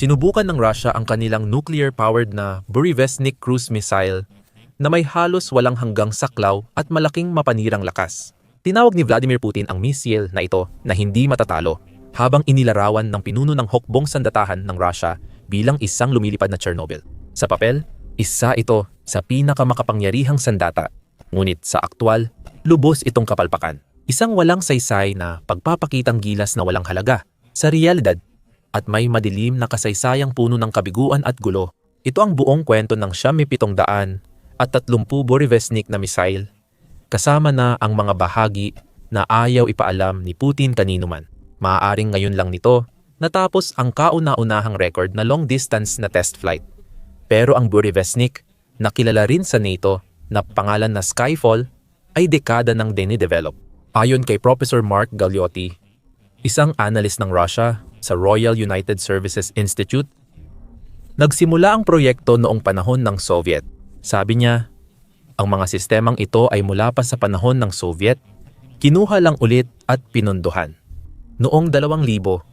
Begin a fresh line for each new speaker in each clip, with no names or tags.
Sinubukan ng Russia ang kanilang nuclear-powered na Burevestnik cruise missile na may halos walang hanggang saklaw at malaking mapanirang lakas. Tinawag ni Vladimir Putin ang missile na ito na hindi matatalo habang inilarawan ng pinuno ng hokbong sandatahan ng Russia bilang isang lumilipad na Chernobyl. Sa papel, isa ito sa pinakamakapangyarihang sandata. Ngunit sa aktwal, lubos itong kapalpakan. Isang walang saysay na pagpapakitang gilas na walang halaga. Sa realidad, at may madilim na kasaysayang puno ng kabiguan at gulo. Ito ang buong kwento ng siyam pitong daan at tatlumpu Borivesnik na missile, kasama na ang mga bahagi na ayaw ipaalam ni Putin kanino man. Maaaring ngayon lang nito natapos ang kauna-unahang record na long-distance na test flight. Pero ang Burevestnik, na kilala rin sa NATO na pangalan na Skyfall, ay dekada nang dinidevelop. Ayon kay Professor Mark Gagliotti, isang analyst ng Russia sa Royal United Services Institute, nagsimula ang proyekto noong panahon ng Soviet. Sabi niya, ang mga sistemang ito ay mula pa sa panahon ng Soviet, kinuha lang ulit at pinunduhan. Noong 2000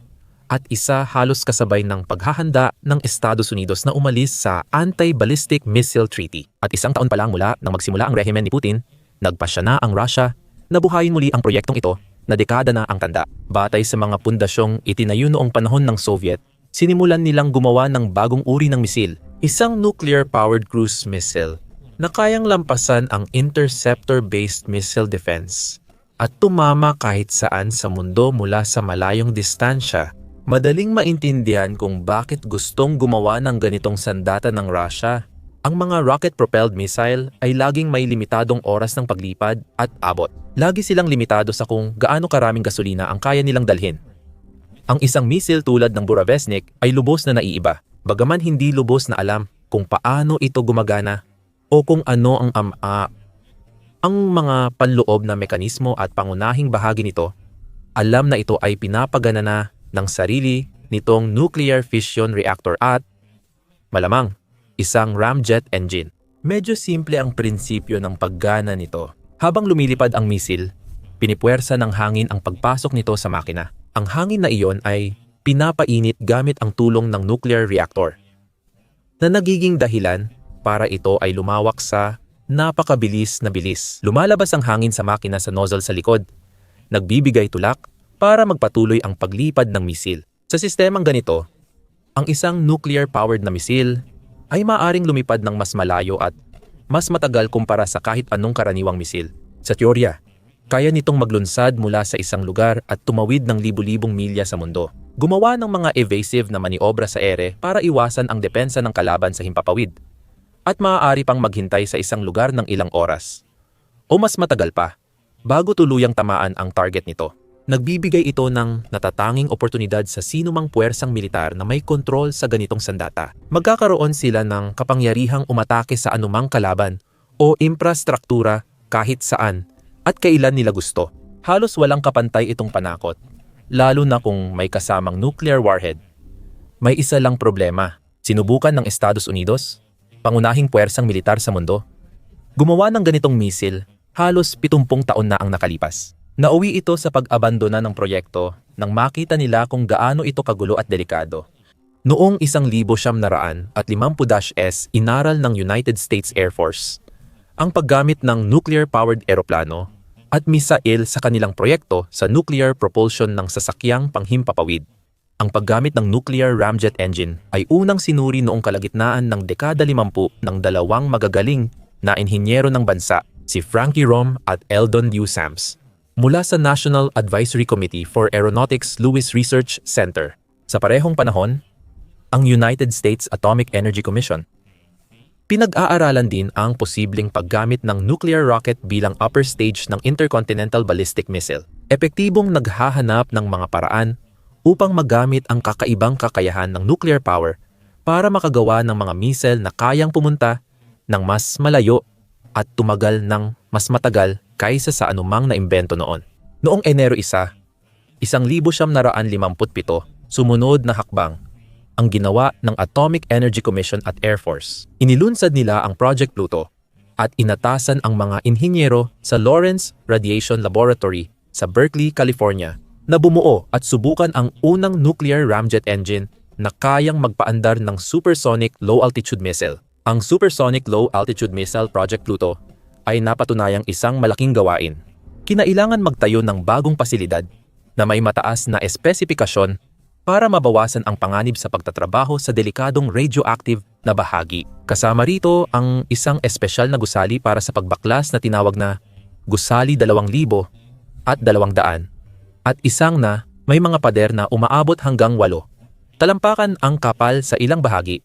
at isa halos kasabay ng paghahanda ng Estados Unidos na umalis sa Anti-Ballistic Missile Treaty. At isang taon pa lang mula nang magsimula ang rehimen ni Putin, nagpasya na ang Russia na buhayin muli ang proyektong ito na dekada na ang tanda. Batay sa mga pundasyong itinayo noong panahon ng Soviet, sinimulan nilang gumawa ng bagong uri ng misil, isang nuclear-powered cruise missile na kayang lampasan ang interceptor-based missile defense at tumama kahit saan sa mundo mula sa malayong distansya. Madaling maintindihan kung bakit gustong gumawa ng ganitong sandata ng Russia. Ang mga rocket-propelled missile ay laging may limitadong oras ng paglipad at abot. Lagi silang limitado sa kung gaano karaming gasolina ang kaya nilang dalhin. Ang isang missile tulad ng Buravesnik ay lubos na naiiba, bagaman hindi lubos na alam kung paano ito gumagana o kung ano ang ama. Ang mga panloob na mekanismo at pangunahing bahagi nito, alam na ito ay pinapagana na ng sarili nitong nuclear fission reactor at, malamang, isang ramjet engine. Medyo simple ang prinsipyo ng paggana nito. Habang lumilipad ang misil, pinipuwersa ng hangin ang pagpasok nito sa makina. Ang hangin na iyon ay pinapainit gamit ang tulong ng nuclear reactor na nagiging dahilan para ito ay lumawak sa napakabilis na bilis. Lumalabas ang hangin sa makina sa nozzle sa likod, nagbibigay tulak para magpatuloy ang paglipad ng misil. Sa sistemang ganito, ang isang nuclear-powered na misil ay maaring lumipad ng mas malayo at mas matagal kumpara sa kahit anong karaniwang misil. Sa teorya, kaya nitong maglunsad mula sa isang lugar at tumawid ng libu-libong milya sa mundo. Gumawa ng mga evasive na maniobra sa ere para iwasan ang depensa ng kalaban sa himpapawid. At maaari pang maghintay sa isang lugar ng ilang oras. O mas matagal pa, bago tuluyang tamaan ang target nito. Nagbibigay ito ng natatanging oportunidad sa sinumang puwersang militar na may kontrol sa ganitong sandata. Magkakaroon sila ng kapangyarihang umatake sa anumang kalaban o infrastruktura kahit saan at kailan nila gusto. Halos walang kapantay itong panakot, lalo na kung may kasamang nuclear warhead. May isa lang problema. Sinubukan ng Estados Unidos, pangunahing puwersang militar sa mundo, gumawa ng ganitong misil halos 70 taon na ang nakalipas. Nauwi ito sa pag-abandona ng proyekto nang makita nila kung gaano ito kagulo at delikado. Noong 1950 s inaral ng United States Air Force ang paggamit ng nuclear-powered eroplano at misail sa kanilang proyekto sa nuclear propulsion ng sasakyang panghimpapawid. Ang paggamit ng nuclear ramjet engine ay unang sinuri noong kalagitnaan ng dekada 50 ng dalawang magagaling na inhinyero ng bansa, si Frankie Rom at Eldon Liu Sams mula sa National Advisory Committee for Aeronautics Lewis Research Center. Sa parehong panahon, ang United States Atomic Energy Commission. Pinag-aaralan din ang posibleng paggamit ng nuclear rocket bilang upper stage ng intercontinental ballistic missile. Epektibong naghahanap ng mga paraan upang magamit ang kakaibang kakayahan ng nuclear power para makagawa ng mga missile na kayang pumunta ng mas malayo at tumagal ng mas matagal kaysa sa anumang naimbento noon. Noong Enero 1, 1957, sumunod na hakbang ang ginawa ng Atomic Energy Commission at Air Force. Inilunsad nila ang Project Pluto at inatasan ang mga inhinyero sa Lawrence Radiation Laboratory sa Berkeley, California na bumuo at subukan ang unang nuclear ramjet engine na kayang magpaandar ng supersonic low-altitude missile. Ang Supersonic Low-Altitude Missile Project Pluto ay napatunayang isang malaking gawain. Kinailangan magtayo ng bagong pasilidad na may mataas na espesipikasyon para mabawasan ang panganib sa pagtatrabaho sa delikadong radioactive na bahagi. Kasama rito ang isang espesyal na gusali para sa pagbaklas na tinawag na gusali 2,000 at 200 at isang na may mga pader na umaabot hanggang 8. Talampakan ang kapal sa ilang bahagi,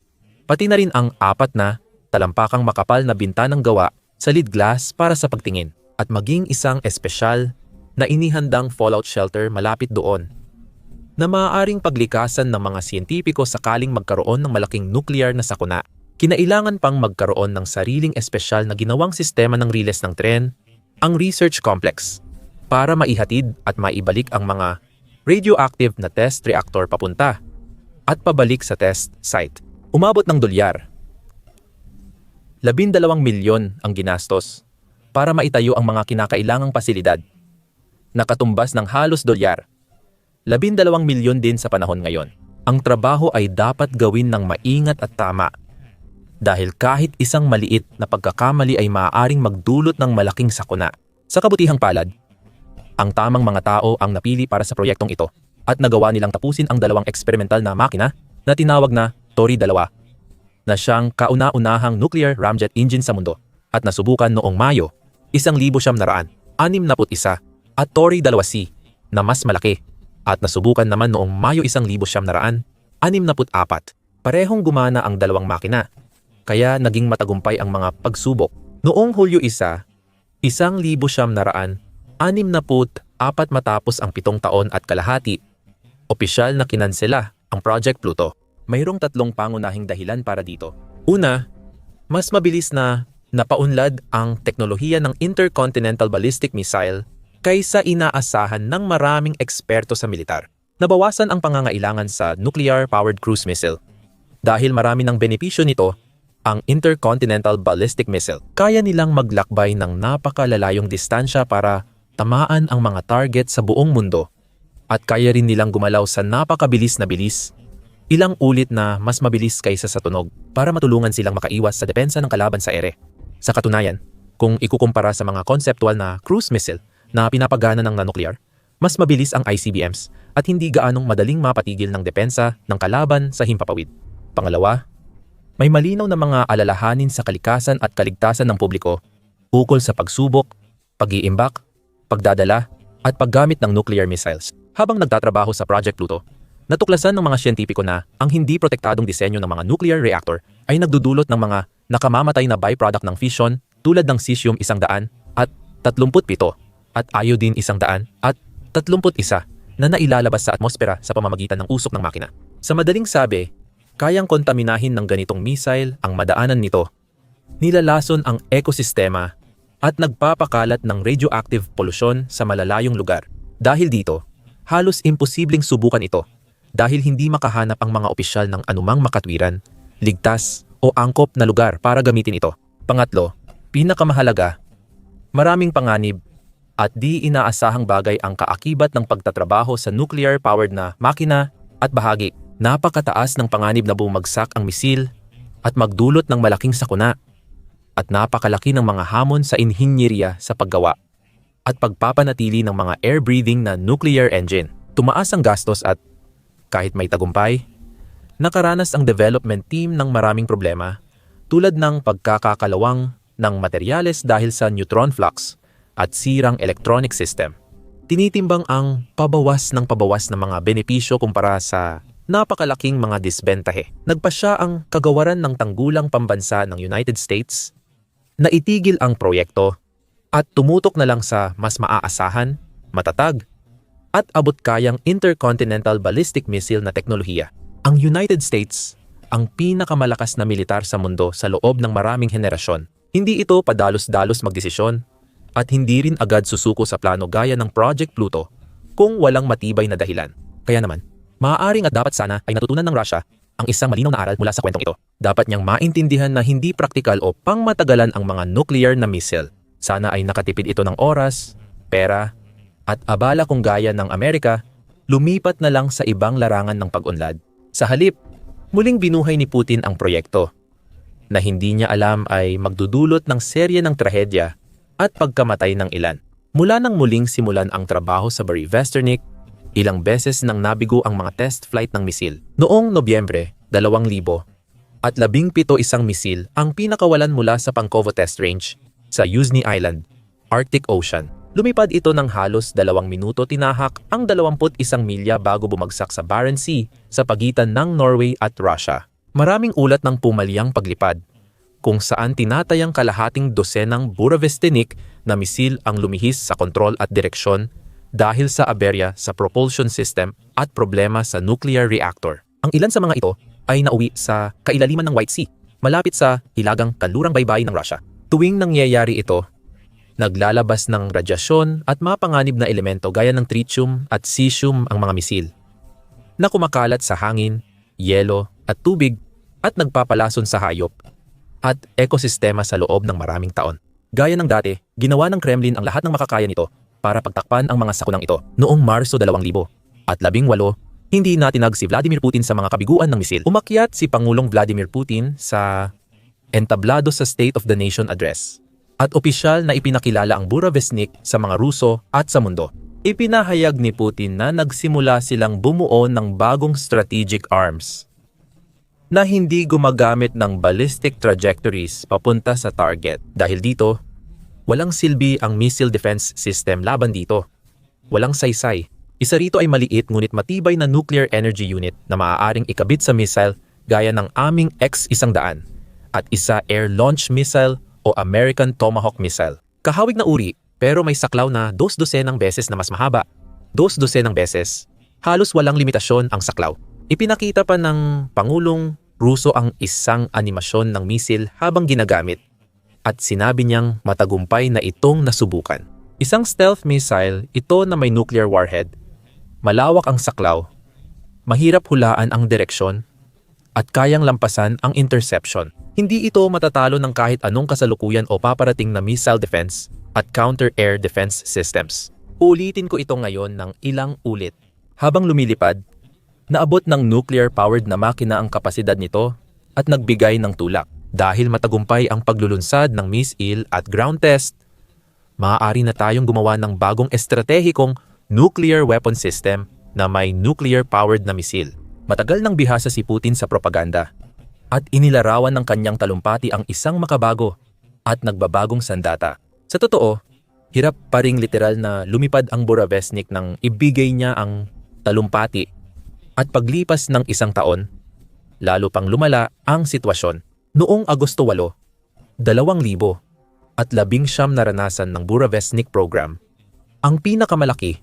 pati na rin ang apat na talampakang makapal na bintanang gawa sa lid glass para sa pagtingin at maging isang espesyal na inihandang fallout shelter malapit doon na maaaring paglikasan ng mga siyentipiko sakaling magkaroon ng malaking nuclear na sakuna. Kinailangan pang magkaroon ng sariling espesyal na ginawang sistema ng riles ng tren, ang research complex, para maihatid at maibalik ang mga radioactive na test reactor papunta at pabalik sa test site. Umabot ng dolyar. 12 milyon ang ginastos para maitayo ang mga kinakailangang pasilidad. Nakatumbas ng halos dolyar. 12 milyon din sa panahon ngayon. Ang trabaho ay dapat gawin ng maingat at tama. Dahil kahit isang maliit na pagkakamali ay maaaring magdulot ng malaking sakuna. Sa kabutihang palad, ang tamang mga tao ang napili para sa proyektong ito at nagawa nilang tapusin ang dalawang eksperimental na makina na tinawag na Tori-2 na siyang kauna-unahang nuclear ramjet engine sa mundo at nasubukan noong Mayo 1961 at Tori-2C na mas malaki at nasubukan naman noong Mayo 1964. Parehong gumana ang dalawang makina kaya naging matagumpay ang mga pagsubok. Noong Hulyo 1, 1900 anim na put apat matapos ang pitong taon at kalahati, opisyal na kinansela ang Project Pluto. Mayroong tatlong pangunahing dahilan para dito. Una, mas mabilis na napaunlad ang teknolohiya ng Intercontinental Ballistic Missile kaysa inaasahan ng maraming eksperto sa militar. Nabawasan ang pangangailangan sa nuclear-powered cruise missile. Dahil marami ng benepisyo nito, ang Intercontinental Ballistic Missile, kaya nilang maglakbay ng napakalalayong distansya para tamaan ang mga target sa buong mundo at kaya rin nilang gumalaw sa napakabilis na bilis, ilang ulit na mas mabilis kaysa sa tunog para matulungan silang makaiwas sa depensa ng kalaban sa ere. Sa katunayan, kung ikukumpara sa mga conceptual na cruise missile na pinapagana ng nanuklear, mas mabilis ang ICBMs at hindi gaanong madaling mapatigil ng depensa ng kalaban sa himpapawid. Pangalawa, may malinaw na mga alalahanin sa kalikasan at kaligtasan ng publiko ukol sa pagsubok, pag-iimbak pagdadala, at paggamit ng nuclear missiles. Habang nagtatrabaho sa Project Pluto, natuklasan ng mga siyentipiko na ang hindi protektadong disenyo ng mga nuclear reactor ay nagdudulot ng mga nakamamatay na byproduct ng fission tulad ng cesium 100 at 37 at iodine 100 at 31 na nailalabas sa atmosfera sa pamamagitan ng usok ng makina. Sa madaling sabi, kayang kontaminahin ng ganitong missile ang madaanan nito. Nilalason ang ekosistema at nagpapakalat ng radioactive polusyon sa malalayong lugar. Dahil dito, halos imposibleng subukan ito dahil hindi makahanap ang mga opisyal ng anumang makatwiran, ligtas o angkop na lugar para gamitin ito. Pangatlo, pinakamahalaga, maraming panganib at di inaasahang bagay ang kaakibat ng pagtatrabaho sa nuclear-powered na makina at bahagi. Napakataas ng panganib na bumagsak ang misil at magdulot ng malaking sakuna at napakalaki ng mga hamon sa inhinyeriya sa paggawa at pagpapanatili ng mga air-breathing na nuclear engine. Tumaas ang gastos at, kahit may tagumpay, nakaranas ang development team ng maraming problema tulad ng pagkakakalawang ng materyales dahil sa neutron flux at sirang electronic system. Tinitimbang ang pabawas ng pabawas ng mga benepisyo kumpara sa napakalaking mga disbentahe. Nagpa siya ang kagawaran ng tanggulang pambansa ng United States naitigil ang proyekto at tumutok na lang sa mas maaasahan, matatag, at abot-kayang intercontinental ballistic missile na teknolohiya. Ang United States ang pinakamalakas na militar sa mundo sa loob ng maraming henerasyon. Hindi ito padalos-dalos magdesisyon at hindi rin agad susuko sa plano gaya ng Project Pluto kung walang matibay na dahilan. Kaya naman, maaaring at dapat sana ay natutunan ng Russia ang isang malinaw na aral mula sa kwentong ito. Dapat niyang maintindihan na hindi praktikal o pangmatagalan ang mga nuclear na missile. Sana ay nakatipid ito ng oras, pera, at abala kung gaya ng Amerika, lumipat na lang sa ibang larangan ng pag-unlad. Sa halip, muling binuhay ni Putin ang proyekto na hindi niya alam ay magdudulot ng serye ng trahedya at pagkamatay ng ilan. Mula nang muling simulan ang trabaho sa Vesternik, ilang beses nang nabigo ang mga test flight ng misil. Noong Nobyembre 2000 at labing pito isang misil ang pinakawalan mula sa Pankovo Test Range sa Yuzhny Island, Arctic Ocean. Lumipad ito ng halos dalawang minuto tinahak ang 21 milya bago bumagsak sa Barents Sea sa pagitan ng Norway at Russia. Maraming ulat ng pumalyang paglipad, kung saan tinatayang kalahating dosenang Buravestenik na misil ang lumihis sa kontrol at direksyon dahil sa aberya sa propulsion system at problema sa nuclear reactor. Ang ilan sa mga ito ay nauwi sa kailaliman ng White Sea, malapit sa hilagang kanlurang baybay ng Russia. Tuwing nangyayari ito, naglalabas ng radyasyon at mapanganib na elemento gaya ng tritium at cesium ang mga misil na kumakalat sa hangin, yelo at tubig at nagpapalason sa hayop at ekosistema sa loob ng maraming taon. Gaya ng dati, ginawa ng Kremlin ang lahat ng makakaya nito para pagtakpan ang mga sakunang ito noong Marso 2000 at labing walo, hindi natinag si Vladimir Putin sa mga kabiguan ng misil. Umakyat si Pangulong Vladimir Putin sa entablado sa State of the Nation Address at opisyal na ipinakilala ang Buravestnik sa mga Ruso at sa mundo. Ipinahayag ni Putin na nagsimula silang bumuo ng bagong strategic arms na hindi gumagamit ng ballistic trajectories papunta sa target. Dahil dito, walang silbi ang missile defense system laban dito. Walang saysay. Isa rito ay maliit ngunit matibay na nuclear energy unit na maaaring ikabit sa missile gaya ng aming X-100 at isa air launch missile o American Tomahawk missile. Kahawig na uri pero may saklaw na dos dosenang beses na mas mahaba. Dos dosenang beses. Halos walang limitasyon ang saklaw. Ipinakita pa ng Pangulong Ruso ang isang animasyon ng misil habang ginagamit at sinabi niyang matagumpay na itong nasubukan. Isang stealth missile, ito na may nuclear warhead, malawak ang saklaw, mahirap hulaan ang direksyon, at kayang lampasan ang interception. Hindi ito matatalo ng kahit anong kasalukuyan o paparating na missile defense at counter-air defense systems. Ulitin ko ito ngayon ng ilang ulit. Habang lumilipad, Naabot ng nuclear-powered na makina ang kapasidad nito at nagbigay ng tulak. Dahil matagumpay ang paglulunsad ng missile at ground test, maaari na tayong gumawa ng bagong estratehikong nuclear weapon system na may nuclear-powered na misil. Matagal nang bihasa si Putin sa propaganda at inilarawan ng kanyang talumpati ang isang makabago at nagbabagong sandata. Sa totoo, hirap pa ring literal na lumipad ang Buravestnik nang ibigay niya ang talumpati at paglipas ng isang taon, lalo pang lumala ang sitwasyon. Noong Agosto 8, 2000 at labing siyam naranasan ng Buravestnik program, ang pinakamalaki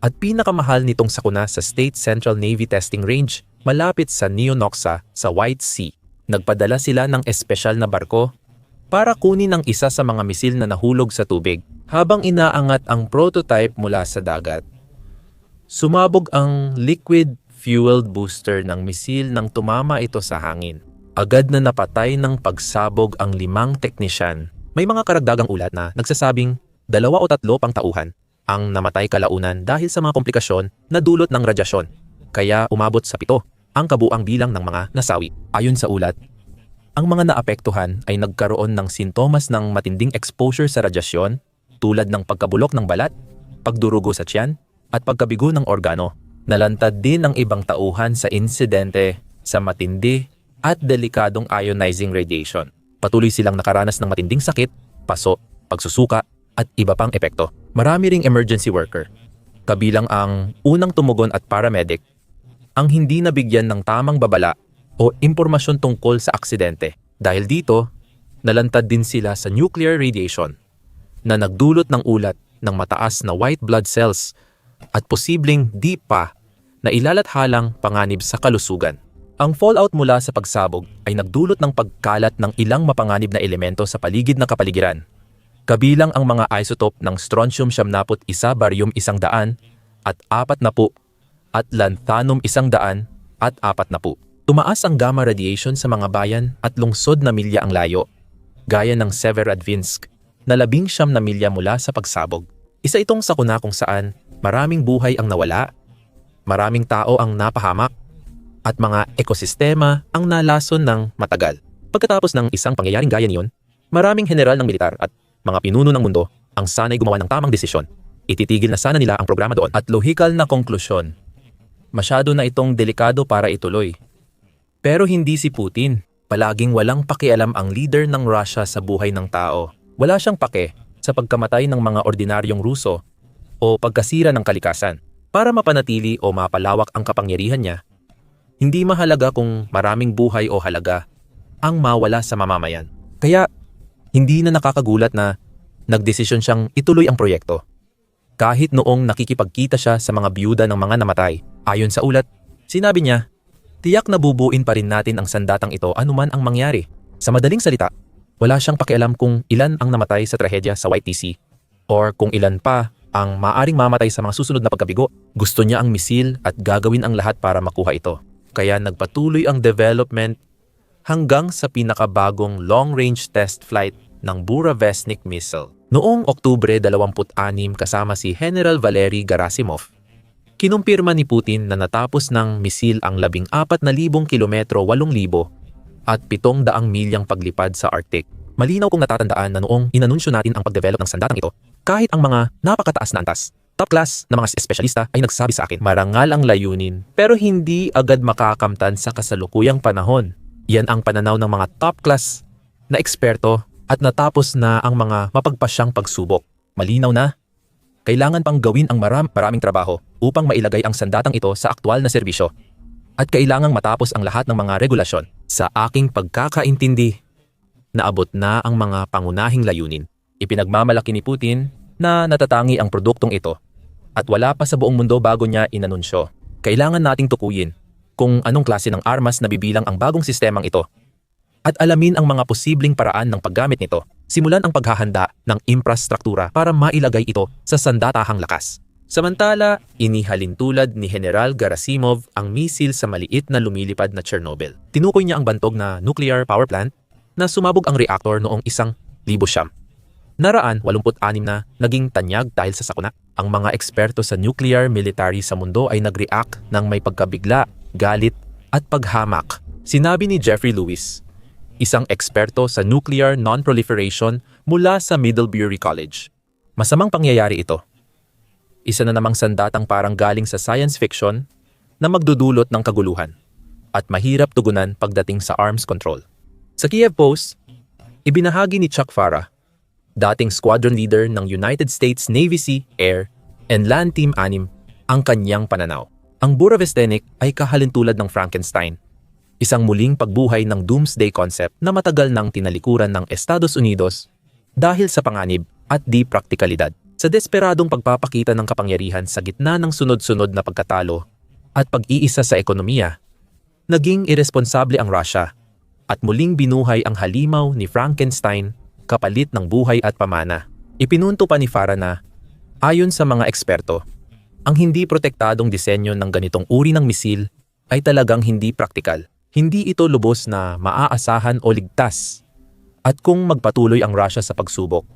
at pinakamahal nitong sakuna sa State Central Navy Testing Range malapit sa Neonoxa sa White Sea. Nagpadala sila ng espesyal na barko para kunin ang isa sa mga misil na nahulog sa tubig habang inaangat ang prototype mula sa dagat. Sumabog ang liquid fueled booster ng misil nang tumama ito sa hangin. Agad na napatay ng pagsabog ang limang teknisyan. May mga karagdagang ulat na nagsasabing dalawa o tatlo pang tauhan ang namatay kalaunan dahil sa mga komplikasyon na dulot ng radyasyon. Kaya umabot sa pito ang kabuang bilang ng mga nasawi. Ayon sa ulat, ang mga naapektuhan ay nagkaroon ng sintomas ng matinding exposure sa radyasyon tulad ng pagkabulok ng balat, pagdurugo sa tiyan, at pagkabigo ng organo. Nalantad din ang ibang tauhan sa insidente sa matindi at delikadong ionizing radiation. Patuloy silang nakaranas ng matinding sakit, paso, pagsusuka, at iba pang epekto. Marami ring emergency worker, kabilang ang unang tumugon at paramedic, ang hindi nabigyan ng tamang babala o impormasyon tungkol sa aksidente. Dahil dito, nalantad din sila sa nuclear radiation na nagdulot ng ulat ng mataas na white blood cells at posibleng di pa na ilalathalang panganib sa kalusugan. Ang fallout mula sa pagsabog ay nagdulot ng pagkalat ng ilang mapanganib na elemento sa paligid na kapaligiran. Kabilang ang mga isotope ng strontium 71 barium 100 at 40 at lanthanum 100 at 40. Tumaas ang gamma radiation sa mga bayan at lungsod na milya ang layo, gaya ng Severodvinsk na labing siyam na milya mula sa pagsabog. Isa itong sakuna kung saan maraming buhay ang nawala Maraming tao ang napahamak at mga ekosistema ang nalason ng matagal. Pagkatapos ng isang pangyayaring gaya niyon, maraming general ng militar at mga pinuno ng mundo ang sanay gumawa ng tamang desisyon. Ititigil na sana nila ang programa doon at lohikal na konklusyon. Masyado na itong delikado para ituloy. Pero hindi si Putin. Palaging walang pakialam ang leader ng Russia sa buhay ng tao. Wala siyang pake sa pagkamatay ng mga ordinaryong Ruso o pagkasira ng kalikasan. Para mapanatili o mapalawak ang kapangyarihan niya, hindi mahalaga kung maraming buhay o halaga ang mawala sa mamamayan. Kaya, hindi na nakakagulat na nagdesisyon siyang ituloy ang proyekto. Kahit noong nakikipagkita siya sa mga biyuda ng mga namatay, ayon sa ulat, sinabi niya, tiyak na bubuin pa rin natin ang sandatang ito anuman ang mangyari. Sa madaling salita, wala siyang pakialam kung ilan ang namatay sa trahedya sa YTC or kung ilan pa ang maaring mamatay sa mga susunod na pagkabigo. Gusto niya ang misil at gagawin ang lahat para makuha ito. Kaya nagpatuloy ang development hanggang sa pinakabagong long-range test flight ng Buravestnik missile. Noong Oktubre 26 kasama si General Valery Gerasimov, kinumpirma ni Putin na natapos ng misil ang 14,000 kilometro 8,000 at 700 milyang paglipad sa Arctic. Malinaw kong natatandaan na noong inanunsyo natin ang pagdevelop ng sandatang ito, kahit ang mga napakataas na antas, top class na mga espesyalista ay nagsabi sa akin, marangal ang layunin pero hindi agad makakamtan sa kasalukuyang panahon. Yan ang pananaw ng mga top class na eksperto at natapos na ang mga mapagpasyang pagsubok. Malinaw na, kailangan pang gawin ang maram maraming trabaho upang mailagay ang sandatang ito sa aktwal na serbisyo. At kailangang matapos ang lahat ng mga regulasyon. Sa aking pagkakaintindi, naabot na ang mga pangunahing layunin. Ipinagmamalaki ni Putin na natatangi ang produktong ito at wala pa sa buong mundo bago niya inanunsyo. Kailangan nating tukuyin kung anong klase ng armas na bibilang ang bagong sistemang ito at alamin ang mga posibleng paraan ng paggamit nito. Simulan ang paghahanda ng infrastruktura para mailagay ito sa sandatahang lakas. Samantala, inihalin tulad ni General Gerasimov ang misil sa maliit na lumilipad na Chernobyl. Tinukoy niya ang bantog na nuclear power plant na sumabog ang reaktor noong isang libo siyam. Naraan 86 na naging tanyag dahil sa sakuna. Ang mga eksperto sa nuclear military sa mundo ay nag-react ng may pagkabigla, galit at paghamak. Sinabi ni Jeffrey Lewis, isang eksperto sa nuclear non-proliferation mula sa Middlebury College. Masamang pangyayari ito isa na namang sandatang parang galing sa science fiction na magdudulot ng kaguluhan at mahirap tugunan pagdating sa arms control. Sa Kiev Post, ibinahagi ni Chuck Farah, dating squadron leader ng United States Navy Sea, Air, and Land Team 6, ang kanyang pananaw. Ang Buravestnik ay kahalintulad ng Frankenstein, isang muling pagbuhay ng doomsday concept na matagal nang tinalikuran ng Estados Unidos dahil sa panganib at di praktikalidad. Sa desperadong pagpapakita ng kapangyarihan sa gitna ng sunod-sunod na pagkatalo at pag-iisa sa ekonomiya, naging irresponsable ang Russia at muling binuhay ang halimaw ni Frankenstein kapalit ng buhay at pamana. Ipinunto pa ni Farah na, ayon sa mga eksperto, ang hindi protektadong disenyo ng ganitong uri ng misil ay talagang hindi praktikal. Hindi ito lubos na maaasahan o ligtas. At kung magpatuloy ang Russia sa pagsubok,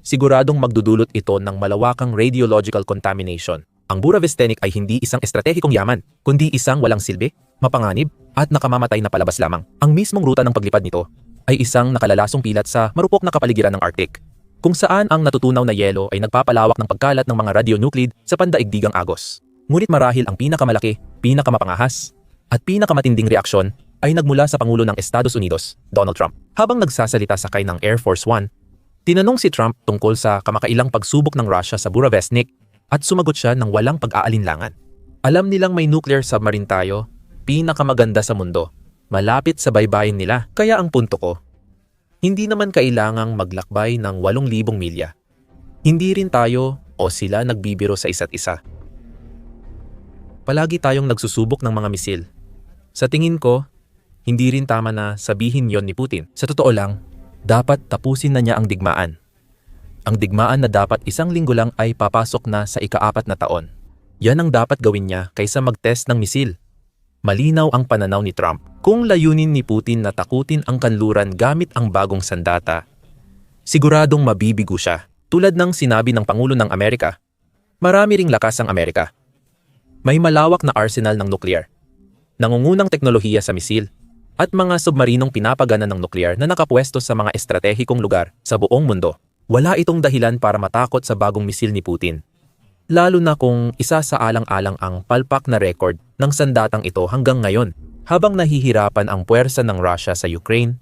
siguradong magdudulot ito ng malawakang radiological contamination. Ang Buravestnik ay hindi isang estratehikong yaman, kundi isang walang silbi, mapanganib, at nakamamatay na palabas lamang. Ang mismong ruta ng paglipad nito ay isang nakalalasong pilat sa marupok na kapaligiran ng Arctic, kung saan ang natutunaw na yelo ay nagpapalawak ng pagkalat ng mga radionuclide sa pandaigdigang agos. Ngunit marahil ang pinakamalaki, pinakamapangahas, at pinakamatinding reaksyon ay nagmula sa Pangulo ng Estados Unidos, Donald Trump. Habang nagsasalita sakay ng Air Force One Tinanong si Trump tungkol sa kamakailang pagsubok ng Russia sa Buravestnik at sumagot siya ng walang pag-aalinlangan. Alam nilang may nuclear submarine tayo, pinakamaganda sa mundo, malapit sa baybayin nila. Kaya ang punto ko, hindi naman kailangang maglakbay ng 8,000 milya. Hindi rin tayo o sila nagbibiro sa isa't isa. Palagi tayong nagsusubok ng mga misil. Sa tingin ko, hindi rin tama na sabihin yon ni Putin. Sa totoo lang, dapat tapusin na niya ang digmaan. Ang digmaan na dapat isang linggo lang ay papasok na sa ikaapat na taon. Yan ang dapat gawin niya kaysa mag-test ng misil. Malinaw ang pananaw ni Trump. Kung layunin ni Putin na takutin ang kanluran gamit ang bagong sandata, siguradong mabibigo siya. Tulad ng sinabi ng Pangulo ng Amerika, marami ring lakas ang Amerika. May malawak na arsenal ng nuklear. Nangungunang teknolohiya sa misil, at mga submarinong pinapagana ng nuklear na nakapwesto sa mga estratehikong lugar sa buong mundo. Wala itong dahilan para matakot sa bagong misil ni Putin. Lalo na kung isa sa alang-alang ang palpak na record ng sandatang ito hanggang ngayon habang nahihirapan ang puwersa ng Russia sa Ukraine.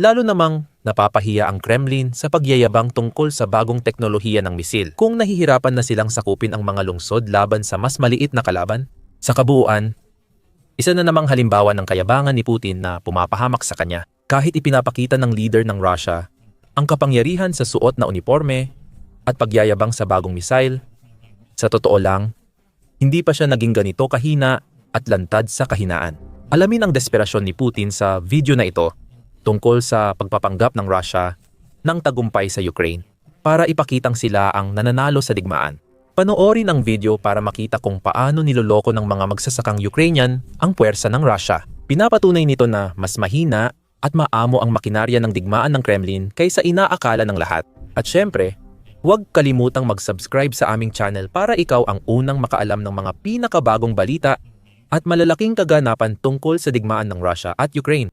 Lalo namang napapahiya ang Kremlin sa pagyayabang tungkol sa bagong teknolohiya ng misil kung nahihirapan na silang sakupin ang mga lungsod laban sa mas maliit na kalaban. Sa kabuuan, isa na namang halimbawa ng kayabangan ni Putin na pumapahamak sa kanya kahit ipinapakita ng leader ng Russia ang kapangyarihan sa suot na uniforme at pagyayabang sa bagong misail. Sa totoo lang, hindi pa siya naging ganito kahina at lantad sa kahinaan. Alamin ang desperasyon ni Putin sa video na ito tungkol sa pagpapanggap ng Russia ng tagumpay sa Ukraine para ipakitang sila ang nananalo sa digmaan. Panoorin ang video para makita kung paano niloloko ng mga magsasakang Ukrainian ang puwersa ng Russia. Pinapatunay nito na mas mahina at maamo ang makinarya ng digmaan ng Kremlin kaysa inaakala ng lahat. At syempre, huwag kalimutang mag-subscribe sa aming channel para ikaw ang unang makaalam ng mga pinakabagong balita at malalaking kaganapan tungkol sa digmaan ng Russia at Ukraine.